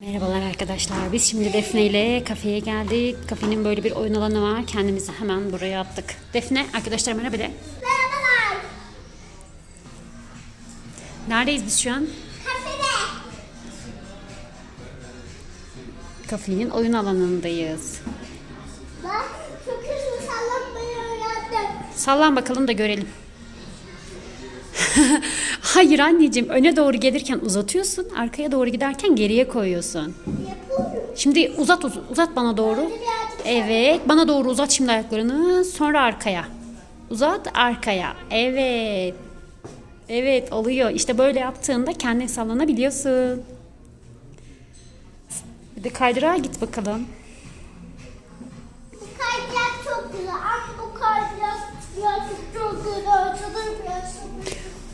Merhabalar arkadaşlar. Biz şimdi Defne ile kafeye geldik. Kafenin böyle bir oyun alanı var. Kendimizi hemen buraya attık. Defne, arkadaşlar merhaba de. Merhabalar. Neredeyiz biz şu an? Kafede. Kafenin oyun alanındayız. Bak çok hızlı sallanmayı öğrendim. Sallan bakalım da görelim. Hayır anneciğim, öne doğru gelirken uzatıyorsun, arkaya doğru giderken geriye koyuyorsun. Yapıyorum. Şimdi uzat uz- uzat bana doğru. Birazcık Evet, bana doğru uzat şimdi ayaklarını. Sonra arkaya. Uzat arkaya. Evet. Evet, oluyor. İşte böyle yaptığında kendin sallanabiliyorsun. Bir de kaydırağa git bakalım. Bu kaydırak çok güzel ama bu kaydırak birazcık çok güzel. Açılır biraz.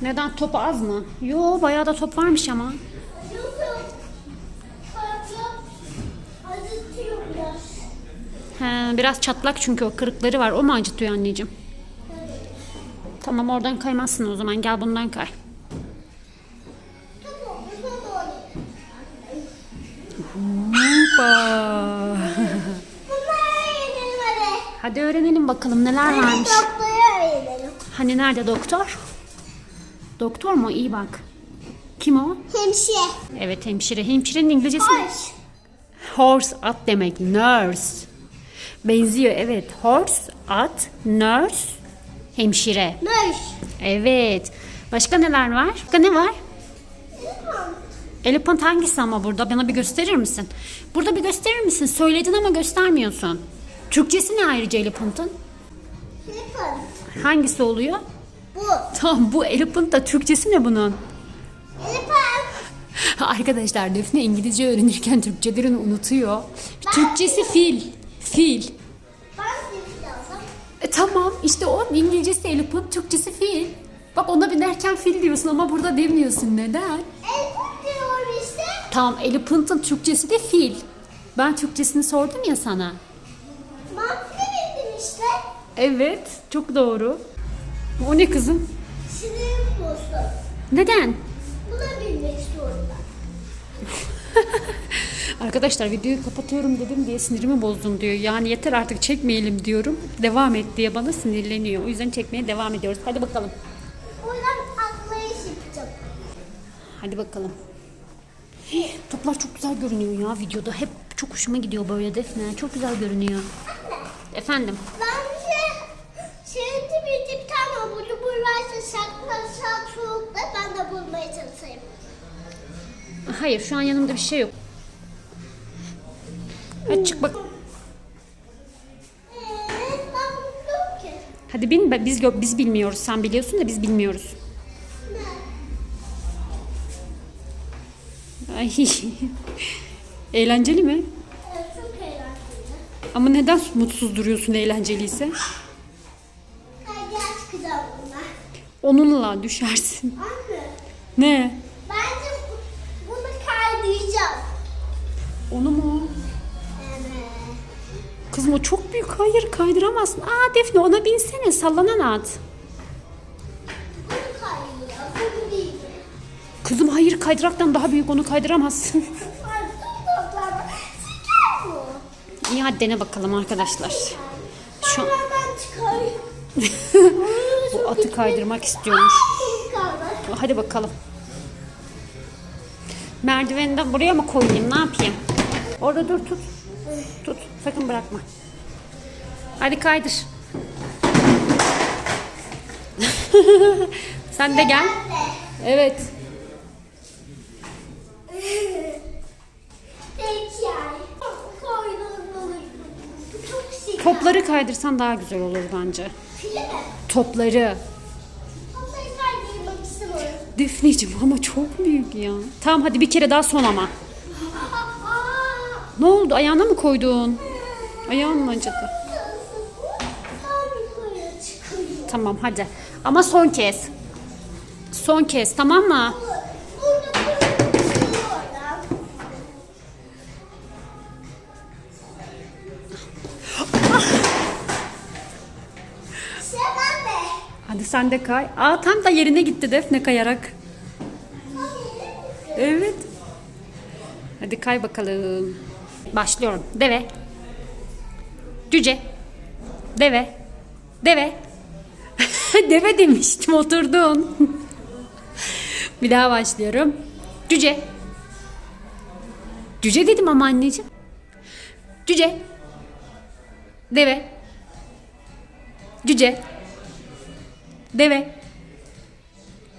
Neden top az mı? Yo, bayağı da top varmış ama. He, biraz çatlak çünkü o kırıkları var. O mu acıtıyor anneciğim? Tamam oradan kaymazsın o zaman. Gel bundan kay. Hoppa. Hadi. Hadi öğrenelim bakalım neler varmış. Hani nerede doktor? Doktor mu? İyi bak. Kim o? Hemşire. Evet hemşire. Hemşirenin İngilizcesi ne? Hoş. Horse at demek. Nurse. Benziyor evet. Horse at nurse hemşire. Nöş. Evet. Başka neler var? Başka ne var? Elephant hangisi ama burada? Bana bir gösterir misin? Burada bir gösterir misin? Söyledin ama göstermiyorsun. Türkçesi ne ayrıca elephant'ın? Yapın. Hangisi oluyor? Bu. Tamam bu elephant da Türkçesi ne bunun? Arkadaşlar Defne İngilizce öğrenirken Türkçelerini unutuyor. Türkçesi fil. Fil. Ben. E, tamam işte o İngilizcesi elephant, Türkçesi fil. Bak ona binerken fil diyorsun ama burada demiyorsun. Neden? Elbut diyor işte. Tamam elephant'ın Türkçesi de fil. Ben Türkçesini sordum ya sana. Mantıklı bildin işte. Evet çok doğru. O ne kızım? Sinirim bozdu. Neden? Buna bilmek zorunda. Arkadaşlar videoyu kapatıyorum dedim diye sinirimi bozdun diyor. Yani yeter artık çekmeyelim diyorum. Devam et diye bana sinirleniyor. O yüzden çekmeye devam ediyoruz. Hadi bakalım. O yüzden atlayış yapacağım. Hadi bakalım. Toplar çok güzel görünüyor ya videoda. Hep çok hoşuma gidiyor böyle Defne. Çok güzel görünüyor. Efendim. Saklansak soğukta ben de bulmaya çalışayım. Hayır şu an yanımda bir şey yok. Hadi çık bak. Ki. Hadi bin biz biz bilmiyoruz. Sen biliyorsun da biz bilmiyoruz. Ay. Eğlenceli mi? Evet, çok eğlenceli. Ama neden mutsuz duruyorsun eğlenceliyse? Onunla düşersin. Anne Ne? bence bu- bunu kaydıracağım. Onu mu? Evet. Kızım o çok büyük. Hayır kaydıramazsın. Aa Defne ona binsene. Sallanan at. Bunu değil. Kızım hayır kaydıraktan daha büyük onu kaydıramazsın. Ay, dur toplarla. Siker bu. İyi hadi dene bakalım arkadaşlar. Şu an Ben ben çıkarayım. Bu atı kaydırmak istiyormuş. Hadi bakalım. Merdiveni de buraya mı koyayım? Ne yapayım? Orada dur tut. Tut. Sakın bırakma. Hadi kaydır. Sen de gel. Evet. Topları kaydırsan daha güzel olur bence. Mi? Topları. Topları kaydırmak istemiyorum. Defneciğim ama çok büyük ya. Tamam hadi bir kere daha son ama. Ne oldu? Ayağına mı koydun? Ayağın mı acıdı? Tamam hadi. Ama son kez. Son kez tamam mı? Hadi sen de kay. Aa tam da yerine gitti Defne kayarak. Evet. Hadi kay bakalım. Başlıyorum. Deve. Cüce. Deve. Deve. Deve demiştim oturdun. Bir daha başlıyorum. Cüce. Cüce dedim ama anneciğim. Cüce. Deve. Cüce. Deve.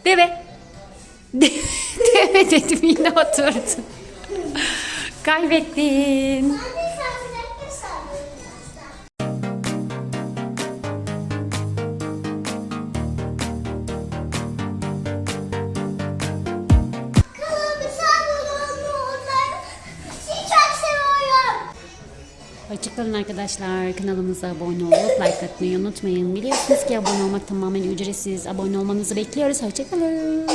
Deve. De- Deve dedim yine oturdun. Kaybettin. Hoşçakalın arkadaşlar. Kanalımıza abone olup like atmayı unutmayın. Biliyorsunuz ki abone olmak tamamen ücretsiz. Abone olmanızı bekliyoruz. Hoşçakalın.